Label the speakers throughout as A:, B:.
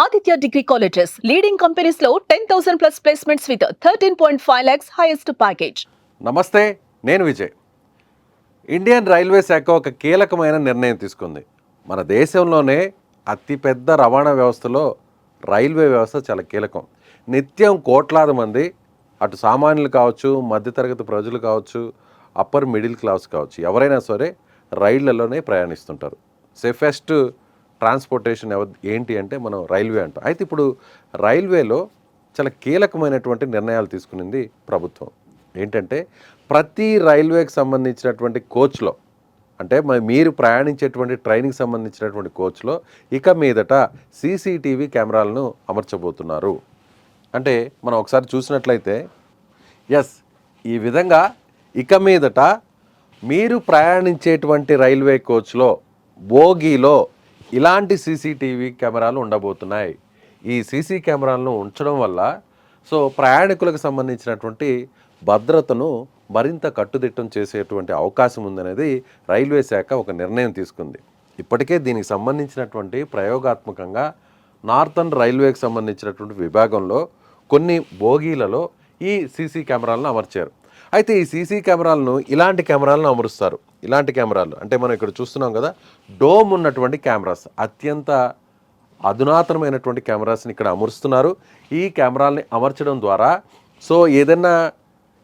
A: Aditya degree colleges leading కంపెనీస్లో ten thousand plus placements with thirteen point five lakhs highest package
B: నమస్తే నేను Vijay. Indian railway శాఖ ఒక కీలకమైన నిర్ణయం తీసుకుంది. మన దేశంలోనే అతిపెద్ద రవాణా వ్యవస్థలో రైల్వే వ్యవస్థ చాలా కీలకం. నిత్యం కోట్లాది మంది అటు సామాన్యులు కావచ్చు మధ్యతరగతి ప్రజలు కావచ్చు అప్పర్ మిడిల్ క్లాస్ కావచ్చు ఎవరైనా సరే రైళ్ళలోనే ప్రయాణిస్తుంటారు. సేఫెస్ట్ ట్రాన్స్పోర్టేషన్ ఏంటి అంటే మనం రైల్వే అంటాం. అయితే ఇప్పుడు రైల్వేలో చాలా కీలకమైనటువంటి నిర్ణయాలు తీసుకునింది ప్రభుత్వం. ఏంటంటే ప్రతి రైల్వేకి సంబంధించినటువంటి కోచ్లో అంటే మరి మీరు ప్రయాణించేటువంటి ట్రైన్కి సంబంధించినటువంటి కోచ్లో ఇక మీదట సీసీటీవీ కెమెరాలను అమర్చబోతున్నారు. అంటే మనం ఒకసారి చూసినట్లయితే ఎస్ ఈ విధంగా ఇక మీదట మీరు ప్రయాణించేటువంటి రైల్వే కోచ్లో బోగీలో ఇలాంటి సీసీటీవీ కెమెరాలు ఉండబోతున్నాయి. ఈ సీసీ కెమెరాలను ఉంచడం వల్ల సో ప్రయాణికులకు సంబంధించినటువంటి భద్రతను మరింత కట్టుదిట్టం చేసేటువంటి అవకాశం ఉందనేది రైల్వే శాఖ ఒక నిర్ణయం తీసుకుంది. ఇప్పటికే దీనికి సంబంధించినటువంటి ప్రయోగాత్మకంగా నార్థన్ రైల్వేకి సంబంధించినటువంటి విభాగంలో కొన్ని బోగీలలో ఈ సీసీ కెమెరాలను అమర్చారు. అయితే ఈ సీసీ కెమెరాలను ఇలాంటి కెమెరాలను అమరుస్తారు. ఇలాంటి కెమెరాలు. అంటే మనం ఇక్కడ చూస్తున్నాం కదా డోమ్ ఉన్నటువంటి కెమెరాస్. అత్యంత అధునాతనమైనటువంటి కెమెరాస్ని ఇక్కడ అమరుస్తున్నారు. ఈ కెమెరాల్ని అమర్చడం ద్వారా సో ఏదైనా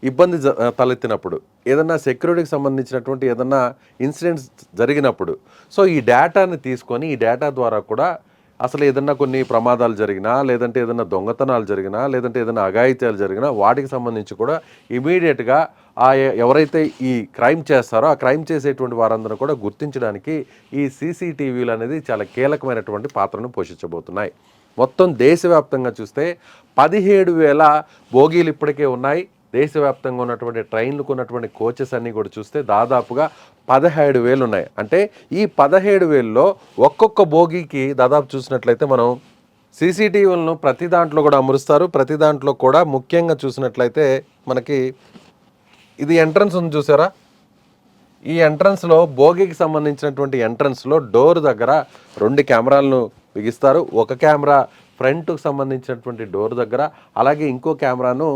B: ఇబ్బంది జ- తలెత్తినప్పుడు ఏదన్నా సెక్యూరిటీకి సంబంధించినటువంటి ఏదన్నా ఇన్సిడెంట్స్ జరిగినప్పుడు సో ఈ డేటాని తీసుకొని ఈ డేటా ద్వారా కూడా అసలు ఏదన్నా కొన్ని ప్రమాదాలు జరిగినా లేదంటే ఏదన్నా దొంగతనాలు జరిగినా లేదంటే ఏదైనా అఘాయిత్యాలు జరిగినా వాటికి సంబంధించి కూడా ఇమీడియట్గా ఆ ఎవరైతే ఈ క్రైమ్ చేస్తారో ఆ క్రైమ్ చేసేటువంటి వారందరూ కూడా గుర్తించడానికి ఈ సీసీటీవీలు అనేది చాలా కీలకమైనటువంటి పాత్రను పోషించబోతున్నాయి. మొత్తం దేశవ్యాప్తంగా చూస్తే పదిహేడు వేల బోగీలు ఇప్పటికే ఉన్నాయి. దేశవ్యాప్తంగా ఉన్నటువంటి ట్రైన్లకు ఉన్నటువంటి కోచెస్ అన్నీ కూడా చూస్తే దాదాపుగా పదిహేడు వేలు ఉన్నాయి అంటే ఈ పదిహేడు వేలలో ఒక్కొక్క భోగికి దాదాపు చూసినట్లయితే మనం సీసీటీవీలను ప్రతి దాంట్లో కూడా అమరుస్తారు. ప్రతి దాంట్లో కూడా ముఖ్యంగా చూసినట్లయితే మనకి ఇది ఎంట్రన్స్ ఉంది చూసారా? ఈ ఎంట్రన్స్లో భోగికి సంబంధించినటువంటి ఎంట్రన్స్లో డోర్ దగ్గర రెండు కెమెరాలను బిగిస్తారు. ఒక కెమెరా ఫ్రంట్కు సంబంధించినటువంటి డోర్ దగ్గర అలాగే ఇంకో కెమెరాను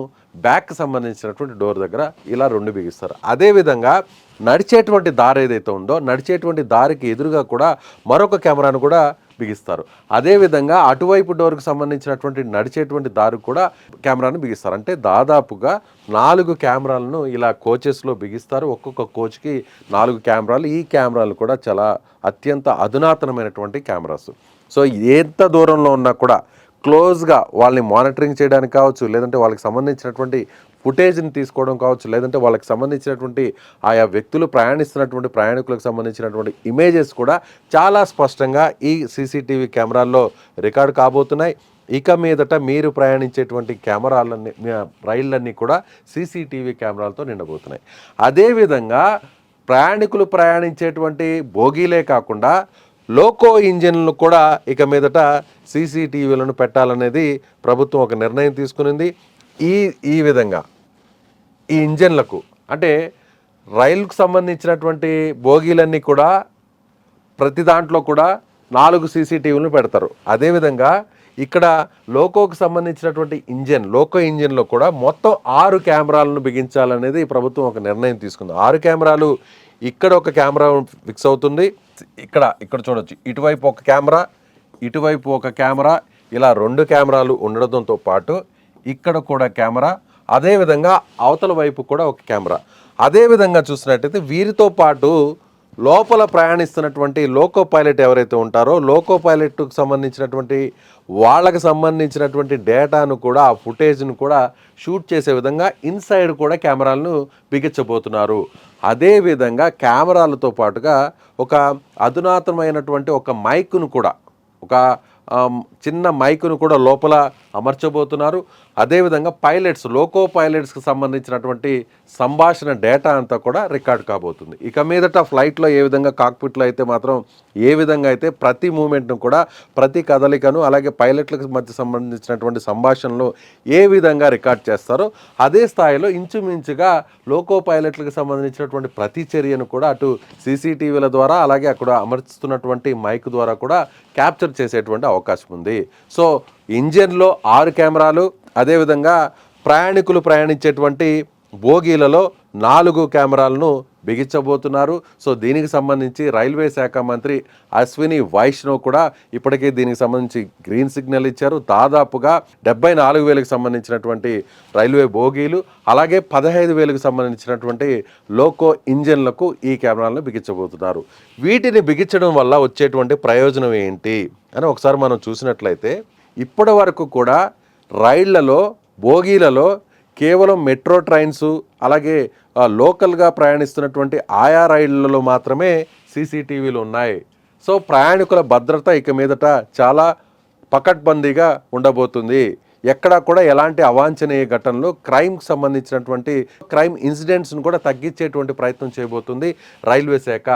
B: బ్యాక్ సంబంధించినటువంటి డోర్ దగ్గర ఇలా రెండు బిగిస్తారు. అదేవిధంగా నడిచేటువంటి దారి ఏదైతే ఉందో నడిచేటువంటి దారికి ఎదురుగా కూడా మరొక కెమెరాను కూడా బిగిస్తారు. అదేవిధంగా అటువైపు డోర్కి సంబంధించినటువంటి నడిచేటువంటి దారికి కూడా కెమెరాను బిగిస్తారు. అంటే దాదాపుగా నాలుగు కెమెరాలను ఇలా కోచెస్లో బిగిస్తారు. ఒక్కొక్క కోచ్కి నాలుగు కెమెరాలు. ఈ కెమెరాలు కూడా చాలా అత్యంత అధునాతనమైనటువంటి కెమెరాస్. సో ఎంత దూరంలో ఉన్నా కూడా క్లోజ్గా వాళ్ళని మానిటరింగ్ చేయడానికి కావచ్చు లేదంటే వాళ్ళకి సంబంధించినటువంటి ఫుటేజ్ని తీసుకోవడం కావచ్చు లేదంటే వాళ్ళకి సంబంధించినటువంటి ఆయా వ్యక్తులు ప్రయాణిస్తున్నటువంటి ప్రయాణికులకు సంబంధించినటువంటి ఇమేజెస్ కూడా చాలా స్పష్టంగా ఈ సీసీటీవీ కెమెరాల్లో రికార్డు కాబోతున్నాయి. ఇక మీదట మీరు ప్రయాణించేటువంటి కెమెరాలన్నీ రైళ్ళన్నీ కూడా సీసీటీవీ కెమెరాలతో నిండబోతున్నాయి. అదేవిధంగా ప్రయాణికులు ప్రయాణించేటువంటి బోగీలే కాకుండా లోకో ఇంజిన్లు కూడా ఇక మీదట సీసీటీవీలను పెట్టాలనేది ప్రభుత్వం ఒక నిర్ణయం తీసుకునింది. ఈ ఈ విధంగా ఈ ఇంజన్లకు అంటే రైలుకు సంబంధించినటువంటి బోగీలన్నీ కూడా ప్రతి దాంట్లో కూడా నాలుగు సీసీటీవీలను పెడతారు. అదేవిధంగా ఇక్కడ లోకోకు సంబంధించినటువంటి ఇంజన్ లోకో ఇంజన్లో కూడా మొత్తం ఆరు కెమెరాలను బిగించాలనేది ప్రభుత్వం ఒక నిర్ణయం తీసుకుంది. ఆరు కెమెరాలు ఇక్కడ ఒక కెమెరా ఫిక్స్ అవుతుంది. ఇక్కడ ఇక్కడ చూడొచ్చు. ఇటువైపు ఒక కెమెరా ఇటువైపు ఒక కెమెరా ఇలా రెండు కెమెరాలు ఉండడంతో పాటు ఇక్కడ కూడా కెమెరా అదేవిధంగా అవతల వైపు కూడా ఒక కెమెరా. అదేవిధంగా చూసినట్టయితే వీరితో పాటు లోపల ప్రయాణిస్తున్నటువంటి లోకో పైలట్ ఎవరైతే ఉంటారో లోకో పైలట్కు సంబంధించినటువంటి వాళ్ళకి సంబంధించినటువంటి డేటాను కూడా ఆ ఫుటేజ్ను కూడా షూట్ చేసే విధంగా ఇన్సైడ్ కూడా కెమెరాలను బిగించబోతున్నారు. అదేవిధంగా కెమెరాలతో పాటుగా ఒక అధునాతనమైనటువంటి ఒక మైక్ను కూడా ఒక చిన్న మైకును కూడా లోపల అమర్చబోతున్నారు. అదేవిధంగా పైలట్స్ లోకో పైలట్స్కి సంబంధించినటువంటి సంభాషణ డేటా అంతా కూడా రికార్డ్ కాబోతుంది. ఇక మీదట ఫ్లైట్లో ఏ విధంగా కాక్పిట్లో అయితే మాత్రం ఏ విధంగా అయితే ప్రతి మూమెంట్ను కూడా ప్రతి కదలికను అలాగే పైలట్లకు మధ్య సంబంధించినటువంటి సంభాషణలు ఏ విధంగా రికార్డ్ చేస్తారో అదే స్థాయిలో ఇంచుమించుగా లోకో పైలట్లకు సంబంధించినటువంటి ప్రతి చర్యను కూడా అటు సీసీటీవీల ద్వారా అలాగే అక్కడ అమర్చుతున్నటువంటి మైక్ ద్వారా కూడా క్యాప్చర్ చేసేటువంటి అవకాశం ఉంది. సో ఇంజన్లో ఆరు కెమెరాలు అదేవిధంగా ప్రయాణికులు ప్రయాణించేటువంటి బోగీలలో నాలుగు కెమెరాలను బిగించబోతున్నారు. సో దీనికి సంబంధించి రైల్వే శాఖ మంత్రి అశ్విని వైష్ణవ్ కూడా ఇప్పటికే దీనికి సంబంధించి గ్రీన్ సిగ్నల్ ఇచ్చారు. దాదాపుగా డెబ్బై నాలుగు వేలకు సంబంధించినటువంటి రైల్వే బోగీలు అలాగే పదహైదు వేలకు సంబంధించినటువంటి లోకో ఇంజన్లకు ఈ కెమెరాలను బిగించబోతున్నారు. వీటిని బిగించడం వల్ల వచ్చేటువంటి ప్రయోజనం ఏంటి అని ఒకసారి మనం చూసినట్లయితే ఇప్పటి వరకు కూడా రైళ్ళలో బోగీలలో కేవలం మెట్రో ట్రైన్స్ అలాగే లోకల్గా ప్రయాణిస్తున్నటువంటి ఆయా రైళ్ళలో మాత్రమే సీసీటీవీలు ఉన్నాయి. సో ప్రయాణికుల భద్రత ఇక మీదట చాలా పకడ్బందీగా ఉండబోతుంది. ఎక్కడా కూడా ఎలాంటి అవాంఛనీయ ఘటనలు క్రైమ్కి సంబంధించినటువంటి క్రైమ్ ఇన్సిడెంట్స్ను కూడా తగ్గించేటువంటి ప్రయత్నం చేయబోతుంది రైల్వే శాఖ.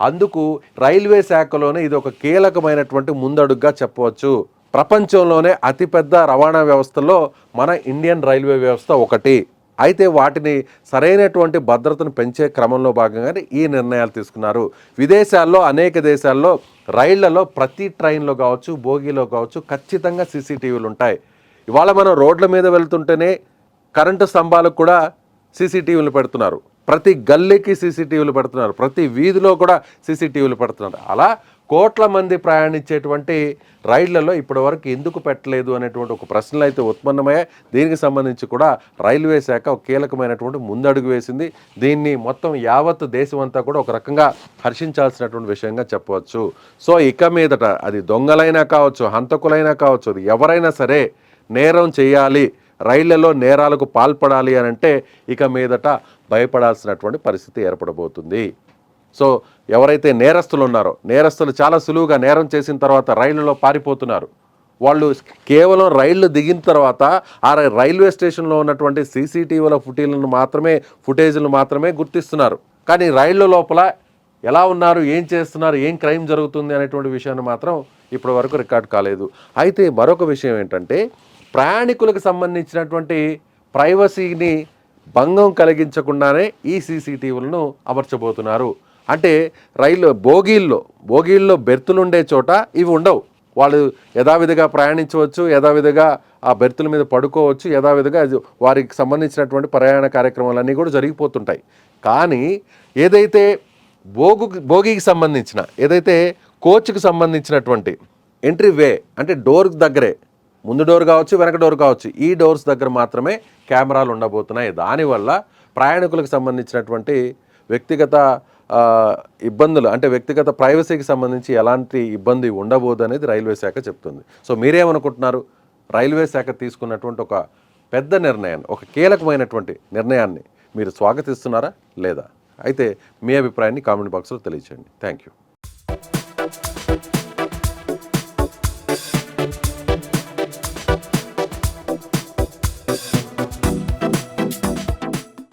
B: అందుకు రైల్వే శాఖలోనే ఇది ఒక కీలకమైనటువంటి ముందడుగ్గా చెప్పవచ్చు. ప్రపంచంలోనే అతిపెద్ద రవాణా వ్యవస్థలో మన ఇండియన్ రైల్వే వ్యవస్థ ఒకటి. అయితే వాటిని సరైనటువంటి భద్రతను పెంచే క్రమంలో భాగంగానే ఈ నిర్ణయాలు తీసుకున్నారు. విదేశాల్లో అనేక దేశాల్లో రైళ్ళలో ప్రతి ట్రైన్లో కావచ్చు బోగీలో కావచ్చు ఖచ్చితంగా సీసీటీవీలు ఉంటాయి. ఇవాళ మనం రోడ్ల మీద వెళ్తుంటేనే కరెంటు స్తంభాలకు కూడా సీసీటీవీలు పెడుతున్నారు. ప్రతి గల్లీకి సీసీటీవీలు పెడుతున్నారు. ప్రతి వీధిలో కూడా సీసీటీవీలు పెడుతున్నారు. అలా కోట్ల మంది ప్రయాణించేటువంటి రైళ్ళలో ఇప్పటివరకు ఎందుకు పెట్టలేదు అనేటువంటి ఒక ప్రశ్నలు అయితే ఉత్పన్నమయ్యాయి. దీనికి సంబంధించి కూడా రైల్వే శాఖ ఒక కీలకమైనటువంటి ముందడుగు వేసింది. దీన్ని మొత్తం యావత్ దేశం అంతా కూడా ఒక రకంగా హర్షించాల్సినటువంటి విషయంగా చెప్పవచ్చు. సో ఇక మీదట అది దొంగలైనా కావచ్చు హంతకులైనా కావచ్చు అది ఎవరైనా సరే నేరం చేయాలి రైళ్ళలో నేరాలకు పాల్పడాలి అని అంటే ఇక మీదట భయపడాల్సినటువంటి పరిస్థితి ఏర్పడబోతుంది. సో ఎవరైతే నేరస్తులు ఉన్నారో నేరస్తులు చాలా సులువుగా నేరం చేసిన తర్వాత రైళ్ళలో పారిపోతున్నారు. వాళ్ళు కేవలం రైళ్ళు దిగిన తర్వాత ఆ రైల్వే స్టేషన్లో ఉన్నటువంటి సీసీటీవీల ఫుటీలను మాత్రమే ఫుటేజ్లను మాత్రమే గుర్తిస్తున్నారు. కానీ రైళ్ళ లోపల ఎలా ఉన్నారు ఏం చేస్తున్నారు ఏం క్రైమ్ జరుగుతుంది అనేటువంటి విషయాన్ని మాత్రం ఇప్పటి వరకు రికార్డ్ కాలేదు. అయితే మరొక విషయం ఏంటంటే ప్రయాణికులకు సంబంధించినటువంటి ప్రైవసీని భంగం కలిగించకుండానే ఈ సీసీటీవీలను అమర్చబోతున్నారు. అంటే రైలు బోగీల్లో బోగీల్లో బెర్తులు ఉండే చోట ఇవి ఉండవు. వాళ్ళు యథావిధిగా ప్రయాణించవచ్చు యథావిధిగా ఆ బెర్తుల మీద పడుకోవచ్చు యథావిధిగా అది వారికి సంబంధించినటువంటి ప్రయాణ కార్యక్రమాలన్నీ కూడా జరిగిపోతుంటాయి. కానీ ఏదైతే బోగు భోగికి సంబంధించిన ఏదైతే కోచ్కి సంబంధించినటువంటి ఎంట్రీ వే అంటే డోర్ దగ్గరే ముందు డోర్ కావచ్చు వెనక డోర్ కావచ్చు ఈ డోర్స్ దగ్గర మాత్రమే కెమెరాలు ఉండబోతున్నాయి. దానివల్ల ప్రయాణికులకు సంబంధించినటువంటి వ్యక్తిగత ఇబ్బందులు అంటే వ్యక్తిగత ప్రైవసీకి సంబంధించి ఎలాంటి ఇబ్బంది ఉండబోదు అనేది రైల్వే శాఖ చెప్తుంది. సో మీరేమనుకుంటున్నారు? రైల్వే శాఖ తీసుకున్నటువంటి ఒక పెద్ద నిర్ణయాన్ని ఒక కీలకమైనటువంటి నిర్ణయాన్ని మీరు స్వాగతిస్తున్నారా లేదా? అయితే మీ అభిప్రాయాన్ని కామెంట్ బాక్స్లో తెలియచేయండి. Thank you.